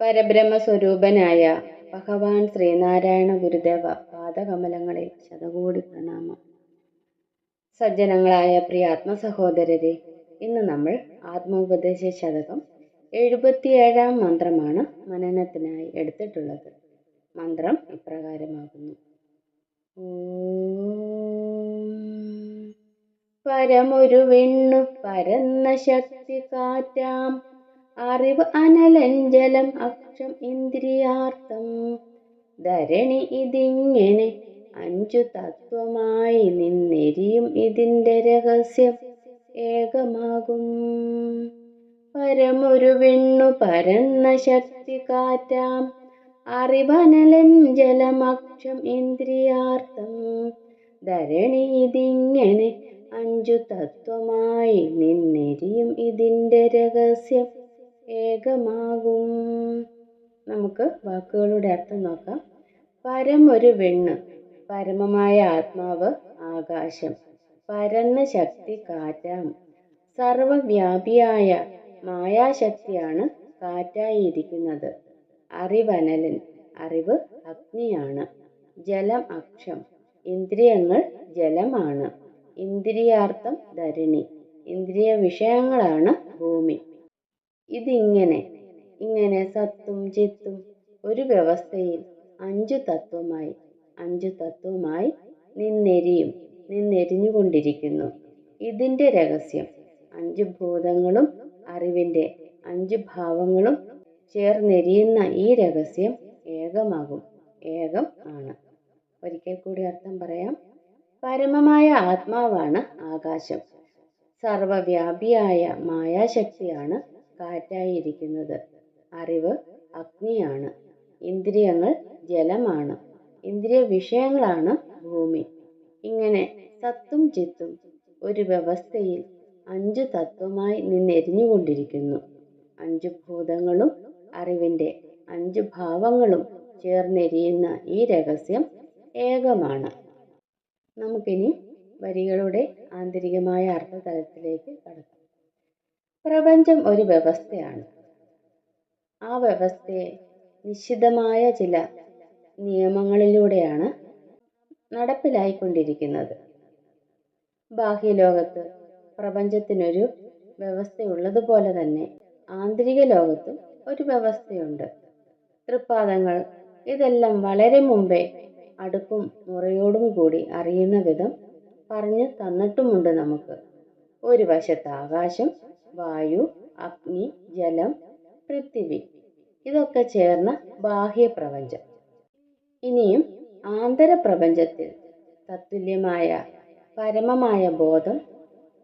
പരബ്രഹ്മസ്വരൂപനായ ഭഗവാൻ ശ്രീനാരായണ ഗുരുദേവ പാദകമലങ്ങളിൽ ശതകോടി പ്രണാമം. സജ്ജനങ്ങളായ പ്രിയ ആത്മസഹോദരരെ ഇന്ന് നമ്മൾ ആത്മോപദേശ ശതകം എഴുപത്തിയേഴാം മന്ത്രമാണ് മനനത്തിനായി എടുത്തിട്ടുള്ളത്. മന്ത്രം ഇപ്രകാരമാകുന്നു. പരമൊരു വെണ്ണു പരന്ന ശക്തി കാറ്റാം. അറിവ് അനലഞ്ചലം അക്ഷം ഇന്ദ്രിയാർത്ഥം. ധരണി ഇതിങ്ങനെ അഞ്ചു തത്വമായി നിന്നെരിയും ഇതിന്റെ രഹസ്യം ഏകമാകും. പരമൊരു വെണ്ണു പരന്ന ശക്തി കാറ്റാം. അറിവനലഞ്ചലമക്ഷം ഇന്ദ്രിയാർത്ഥം. ധരണി ഇതിങ്ങനെ അഞ്ചു തത്വമായി നിന്നെരിയും ഇതിന്റെ രഹസ്യം ഏകമാകും. നമുക്ക് വാക്കുകളുടെ അർത്ഥം നോക്കാം. പരം ഒരു വെണ്ണ് പരമമായ ആത്മാവ് ആകാശം പരന്ന ശക്തി കാറ്റാം. സർവവ്യാപിയായ മായാശക്തിയാണ് കാറ്റായിരിക്കുന്നത് അറിവനലൻ അറിവ് അഗ്നിയാണ്. ജലം അക്ഷം ഇന്ദ്രിയങ്ങൾ ജലമാണ്. ഇന്ദ്രിയാർത്ഥം ധരണി. ഇന്ദ്രിയ വിഷയങ്ങളാണ് ഭൂമി. ഇതിങ്ങനെ ഇങ്ങനെ സത്തും ചിത്തും ഒരു വ്യവസ്ഥയിൽ അഞ്ചു തത്വമായി അഞ്ചു തത്വമായി നിന്നെരിയും നിന്നെരിഞ്ഞുകൊണ്ടിരിക്കുന്നു ഇതിന്റെ രഹസ്യം അഞ്ച് ഭൂതങ്ങളും അറിവിന്റെ അഞ്ച് ഭാവങ്ങളും ചേർന്നെരിയുന്ന ഈ രഹസ്യം ഏകമാകും. ഏകം ആണ്. ഒരിക്കൽ കൂടി അർത്ഥം പറയാം. പരമമായ ആത്മാവാണ് ആകാശം. സർവവ്യാപിയായ മായാശക്തിയാണ് കാറ്റായിരിക്കുന്നത്. അറിവ് അഗ്നിയാണ്. ഇന്ദ്രിയങ്ങൾ ജലമാണ്. ഇന്ദ്രിയ വിഷയങ്ങളാണ് ഭൂമി. ഇങ്ങനെ സത്തും ചിത്തും ഒരു വ്യവസ്ഥയിൽ അഞ്ചു തത്വമായി നിന്നെരിഞ്ഞുകൊണ്ടിരിക്കുന്നു. അഞ്ചു ഭൂതങ്ങളും അറിവിന്റെ അഞ്ചു ഭാവങ്ങളും ചേർന്നെരിയുന്ന ഈ രഹസ്യം ഏകമാണ്. നമുക്കിനി വരികളുടെ ആന്തരികമായ അർത്ഥതലത്തിലേക്ക് കടക്കാം. പ്രപഞ്ചം ഒരു വ്യവസ്ഥയാണ്. ആ വ്യവസ്ഥയെ നിശ്ചിതമായ ചില നിയമങ്ങളിലൂടെയാണ് നടപ്പിലായിക്കൊണ്ടിരിക്കുന്നത്. ബാഹ്യലോകത്ത് പ്രപഞ്ചത്തിനൊരു വ്യവസ്ഥയുള്ളതുപോലെ തന്നെ ആന്തരിക ലോകത്തും ഒരു വ്യവസ്ഥയുണ്ട്. തൃപ്പാദങ്ങൾ ഇതെല്ലാം വളരെ മുമ്പേ അടുക്കും മുറയോടും കൂടി അറിയുന്ന വിധം പറഞ്ഞു തന്നിട്ടുമുണ്ട് നമുക്ക്. ഒരു വശത്ത് ആകാശം വായു അഗ്നി ജലം പൃഥിവി. ഇതൊക്കെ ചേർന്ന ബാഹ്യ പ്രപഞ്ചം. ഇനിയും ആന്തരപ്രപഞ്ചത്തിൽ തത്തുല്യമായ പരമമായ ബോധം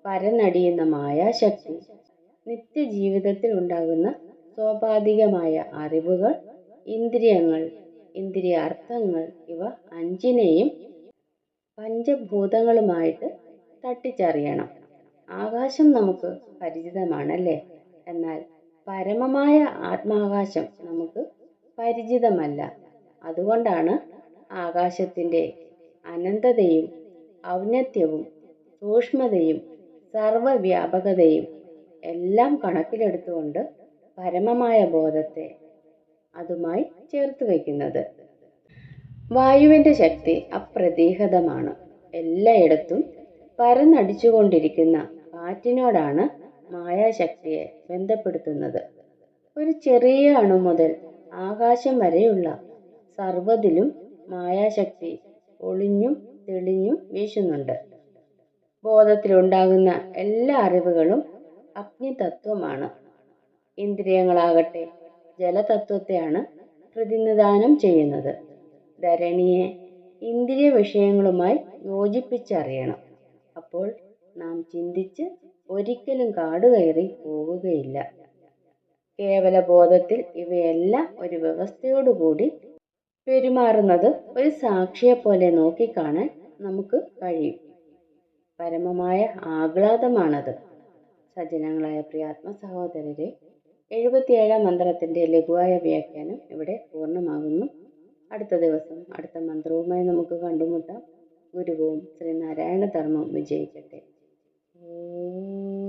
പരന്നടിയുന്ന മായാശക്തി നിത്യജീവിതത്തിൽ ഉണ്ടാകുന്ന സ്വാഭാവികമായ അറിവുകൾ ഇന്ദ്രിയങ്ങൾ ഇന്ദ്രിയാർത്ഥങ്ങൾ ഇവ അഞ്ചിനെയും പഞ്ചഭൂതങ്ങളുമായിട്ട് തട്ടിച്ചറിയണം. ആകാശം നമുക്ക് പരിചിതമാണല്ലേ? എന്നാൽ പരമമായ ആത്മാകാശം നമുക്ക് പരിചിതമല്ല. അതുകൊണ്ടാണ് ആകാശത്തിന്റെ അനന്തതയും ഔന്നത്യവും സൂക്ഷ്മതയും സർവവ്യാപകതയും എല്ലാം കണക്കിലെടുത്തുകൊണ്ട് പരമമായ ബോധത്തെ അതുമായി ചേർത്ത് വയ്ക്കുന്നത്. വായുവിന്റെ ശക്തി അപ്രതീഹതമാണ്. എല്ലായിടത്തും പരന്നടിച്ചുകൊണ്ടിരിക്കുന്ന കാറ്റിനോടാണ് മായാശക്തിയെ ബന്ധപ്പെടുത്തുന്നത്. ഒരു ചെറിയ അണു മുതൽ ആകാശം വരെയുള്ള സർവതിലും മായാശക്തി ഒളിഞ്ഞും തെളിഞ്ഞും വീശുന്നുണ്ട്. ബോധത്തിലുണ്ടാകുന്ന എല്ലാ അറിവുകളും അഗ്നിതത്വമാണ്. ഇന്ദ്രിയങ്ങളാകട്ടെ ജലതത്വത്തെയാണ് പ്രതിനിധാനം ചെയ്യുന്നത്. ധരണിയെ ഇന്ദ്രിയ വിഷയങ്ങളുമായി യോജിപ്പിച്ചറിയണം. അപ്പോൾ നാം ചിന്തിച്ച് ഒരിക്കലും കാടുകയറി കേവല ബോധത്തിൽ ഇവയെല്ലാം ഒരു വ്യവസ്ഥയോടുകൂടി പെരുമാറുന്നത് ഒരു സാക്ഷിയെപ്പോലെ നോക്കിക്കാണാൻ നമുക്ക് കഴിയും. പരമമായ ആഹ്ലാദമാണത്. സജ്ജനങ്ങളായ പ്രിയാത്മ സഹോദരരെ എഴുപത്തിയേഴാം മന്ത്രത്തിന്റെ ലഘുവായ വ്യാഖ്യാനം ഇവിടെ പൂർണമാകുന്നു. അടുത്ത ദിവസം അടുത്ത മന്ത്രവുമായി നമുക്ക് കണ്ടുമുട്ടാം. ഗുരുവും ശ്രീനാരായണ ധർമ്മം വിജയിക്കട്ടെ. ഓം